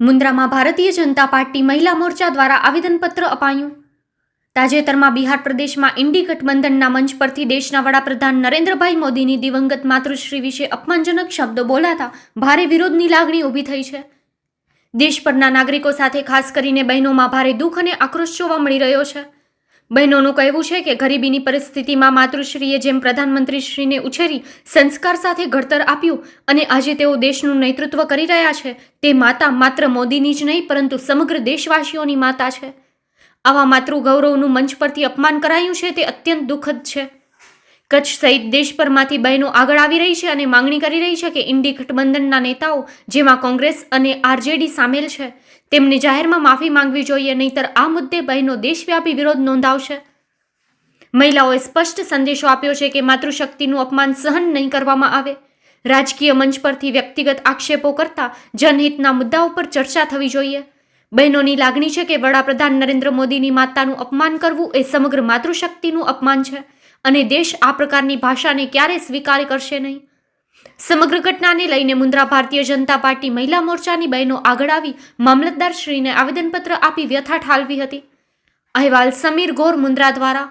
મુન્દ્રામાં Bharatiya Janata party મહિલા મોરચા દ્વારા આવેદનપત્ર અપાયું. તાજેતરમાં બિહાર પ્રદેશમાં ઇન્ડી ગઠબંધનના મંચ પરથી દેશના વડાપ્રધાન નરેન્દ્રભાઈ મોદીની દિવંગત માતૃશ્રી વિશે અપમાનજનક શબ્દો બોલાતા ભારે વિરોધની લાગણી ઊભી થઈ છે. દેશ પરના નાગરિકો સાથે ખાસ કરીને બહેનોમાં ભારે દુઃખ અને આક્રોશ જોવા મળી રહ્યો છે. બહેનોનું કહેવું છે કે ગરીબીની પરિસ્થિતિમાં માતૃશ્રીએ જેમ પ્રધાનમંત્રીશ્રીને ઉછેરી, સંસ્કાર સાથે ઘડતર આપ્યું અને આજે તેઓ દેશનું નેતૃત્વ કરી રહ્યા છે, તે માતા માત્ર મોદીની જ નહીં, પરંતુ સમગ્ર દેશવાસીઓની માતા છે. આવા માતૃગૌરવનું મંચ પરથી અપમાન કરાયું છે, તે અત્યંત દુઃખદ છે. કચ્છ સહિત દેશભરમાંથી બહેનો આગળ આવી રહી છે અને માંગણી કરી રહી છે કે ઇન્ડી ગઠબંધનના નેતાઓ, જેમાં કોંગ્રેસ અને આરજેડી સામેલ છે, તેમને જાહેરમાં માફી માંગવી જોઈએ, નહીતર આ મુદ્દે બહેનો દેશવ્યાપી વિરોધ નોંધાવશે. મહિલાઓએ સ્પષ્ટ સંદેશો આપ્યો છે કે માતૃશક્તિનું અપમાન સહન નહીં કરવામાં આવે. રાજકીય મંચ પરથી વ્યક્તિગત આક્ષેપો કરતા જનહિતના મુદ્દાઓ પર ચર્ચા થવી જોઈએ. બહેનોની લાગણી છે કે વડાપ્રધાન નરેન્દ્ર મોદીની માતાનું અપમાન કરવું એ સમગ્ર માતૃશક્તિનું અપમાન છે. અને દેશ આ પ્રકારની ભાષાને ક્યારે સ્વીકાર કરશે નહીં? સમગ્ર ઘટનાને લઈને મુન્દ્રા ભારતીય જનતા પાર્ટી મહિલા મોરચાની બહેનો આગળ આવી મામલતદારશ્રીને આવેદનપત્ર આપી વ્યથા ઠાલવી હતી. અહેવાલ સમીર ગોર મુન્દ્રા દ્વારા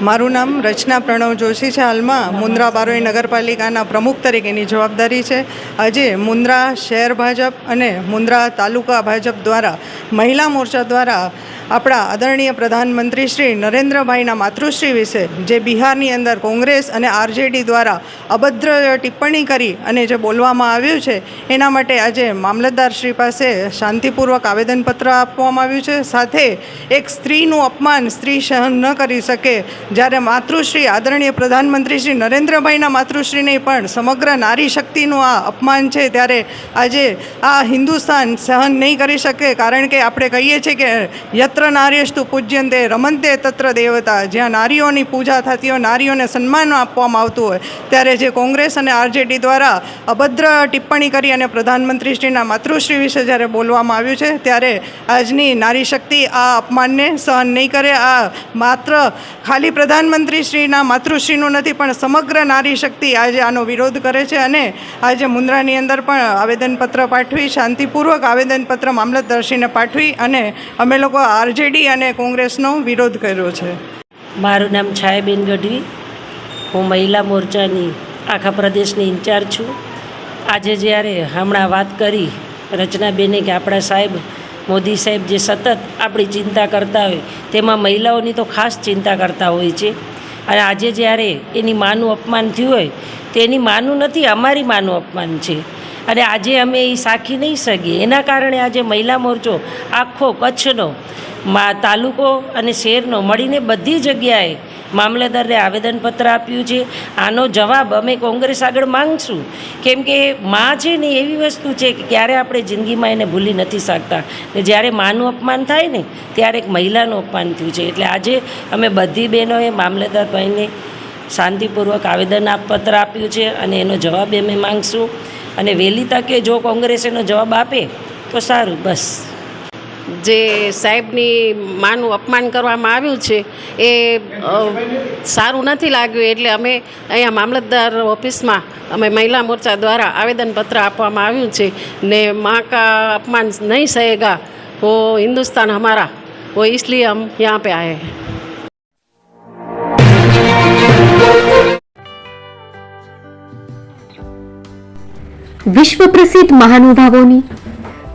મારું નામ રચના પ્રણવ જોશી છે. હાલમાં મુન્દ્રા બારોઈ નગરપાલિકાના પ્રમુખ તરીકેની જવાબદારી છે. આજે મુન્દ્રા શહેર ભાજપ અને મુન્દ્રા તાલુકા ભાજપ દ્વારા, મહિલા મોરચા દ્વારા આપણા આદરણીય પ્રધાનમંત્રી શ્રી નરેન્દ્રભાઈના માતૃશ્રી વિશે, જે બિહારની અંદર કોંગ્રેસ અને આરજેડી દ્વારા અભદ્ર ટિપ્પણી કરી અને જે બોલવામાં આવ્યું છે, એના માટે આજે મામલતદાર શ્રી પાસે શાંતિપૂર્વક આવેદનપત્ર આપવામાં આવ્યું છે. સાથે એક સ્ત્રીનું અપમાન સ્ત્રી સહન ન કરી શકે જ્યારે માતૃશ્રી, આદરણીય પ્રધાનમંત્રી શ્રી નરેન્દ્રભાઈના માતૃશ્રીને પણ સમગ્ર નારી શક્તિનું આ અપમાન છે, ત્યારે આજે આ હિન્દુસ્તાન સહન નહીં કરી શકે, કારણ કે આપણે કહીએ છીએ કે યત્ર નાર્યસ્તુ પૂજ્યંતે રમંતે તત્ર દેવતા. જ્યાં નારીઓની પૂજા થતી હોય, નારીઓને સન્માન આપવામાં આવતું હોય, ત્યારે જે કોંગ્રેસ અને આરજેડી દ્વારા અભદ્ર ટિપ્પણી કરી અને પ્રધાનમંત્રીશ્રીના માતૃશ્રી વિશે જ્યારે બોલવામાં આવ્યું છે, ત્યારે આજની નારી શક્તિ આ અપમાનને સહન નહીં કરે. આ માત્ર ખાલી પ્રધાનમંત્રીશ્રીના માતૃશ્રીનું નથી, પણ સમગ્ર નારી શક્તિ આજે આનો વિરોધ કરે છે અને આજે મુન્દ્રાની અંદર પણ આવેદનપત્ર પાઠવી, શાંતિપૂર્વક આવેદનપત્ર મામલતદર્શીને પાઠવી અને અમે લોકો આરજેડી અને કોંગ્રેસનો વિરોધ કર્યો છે. મારું નામ છાયાબેન ગઢવી. હું મહિલા મોરચાની આખા પ્રદેશની ઇન્ચાર્જ છું. આજે જ્યારે હમણાં વાત કરી રચનાબેને કે આપણા સાહેબ મોદી સાહેબ જે સતત આપણી ચિંતા કરતા હોય, તેમાં મહિલાઓની તો ખાસ ચિંતા કરતા હોય છે. અને આજે જ્યારે એની માનું અપમાન થયું હોય, તો એની માનું નથી, અમારી માનું અપમાન છે. અને આજે અમે એ સાખી નહીં શકીએ. એના કારણે આજે મહિલા મોરચો આખો કચ્છનો, મા, તાલુકો અને શહેરનો મળીને બધી જગ્યાએ મામલતદારને આવેદનપત્ર આપ્યું છે. આનો જવાબ અમે કોંગ્રેસ આગળ માંગશું. કેમ કે માં છે ને એવી વસ્તુ છે કે ક્યારે આપણે જિંદગીમાં એને ભૂલી નથી શકતા. ને જ્યારે માનું અપમાન થાય ને, ત્યારે એક મહિલાનું અપમાન થયું છે. એટલે આજે અમે બધી બહેનોએ મામલતદારભાઈને શાંતિપૂર્વક આવેદન પત્ર આપ્યું છે અને એનો જવાબ અમે માંગશું. અને વહેલી તકે જો કોંગ્રેસ એનો જવાબ આપે, તો સારું, બસ. જે સાહેબની માનું અપમાન કરવામાં આવ્યું છે, એ સારું નથી લાગ્યું. એટલે અમે અહીંયા મામલતદાર ઓફિસમાં અમે મહિલા મોરચા દ્વારા આવેદનપત્ર આપવામાં આવ્યું છે ને મા કા અપમાન નહીં સહેગા. વો હિન્દુસ્તાન અમારા વો ઇસલીએ અમ યહાં પે આયે વિશ્વ પ્રસિદ્ધ મહાનુભાવોની